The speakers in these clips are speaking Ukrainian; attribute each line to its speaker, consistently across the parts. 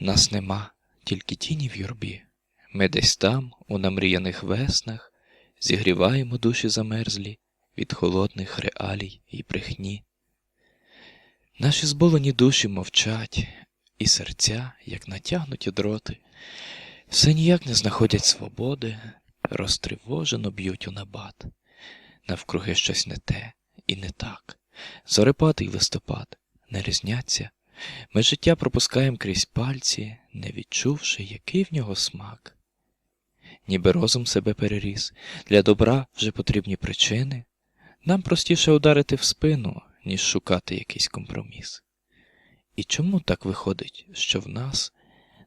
Speaker 1: Нас нема, тільки тіні в юрбі. Ми десь там, у намріяних веснах, зігріваємо душі замерзлі від холодних реалій і брехні. Наші зболені душі мовчать, і серця, як натягнуті дроти, все ніяк не знаходять свободи, розтривожено б'ють у набат. Навкруги щось не те і не так. Зорепатий листопад не різняться. Ми життя пропускаємо крізь пальці, не відчувши, який в нього смак. Ніби розум себе переріс, для добра вже потрібні причини. Нам простіше ударити в спину, ніж шукати якийсь компроміс. І чому так виходить, що в нас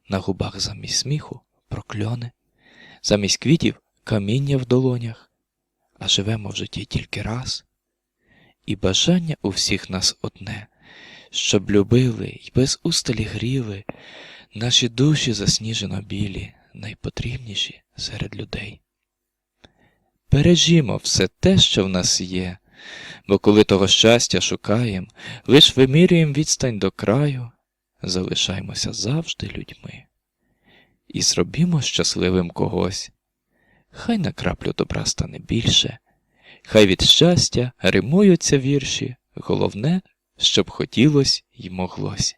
Speaker 1: на губах замість сміху прокльони, замість квітів каміння в долонях, а живемо в житті тільки раз? І бажання у всіх нас одне, щоб любили й без усталі гріли наші душі засніжено білі, найпотрібніші серед людей. Бережімо все те, що в нас є, бо коли того щастя шукаєм, лиш вимірюєм відстань до краю, залишаємося завжди людьми. І зробімо щасливим когось. Хай на краплю добра стане більше, хай від щастя римуються вірші, головне, щоб хотілось й моглось.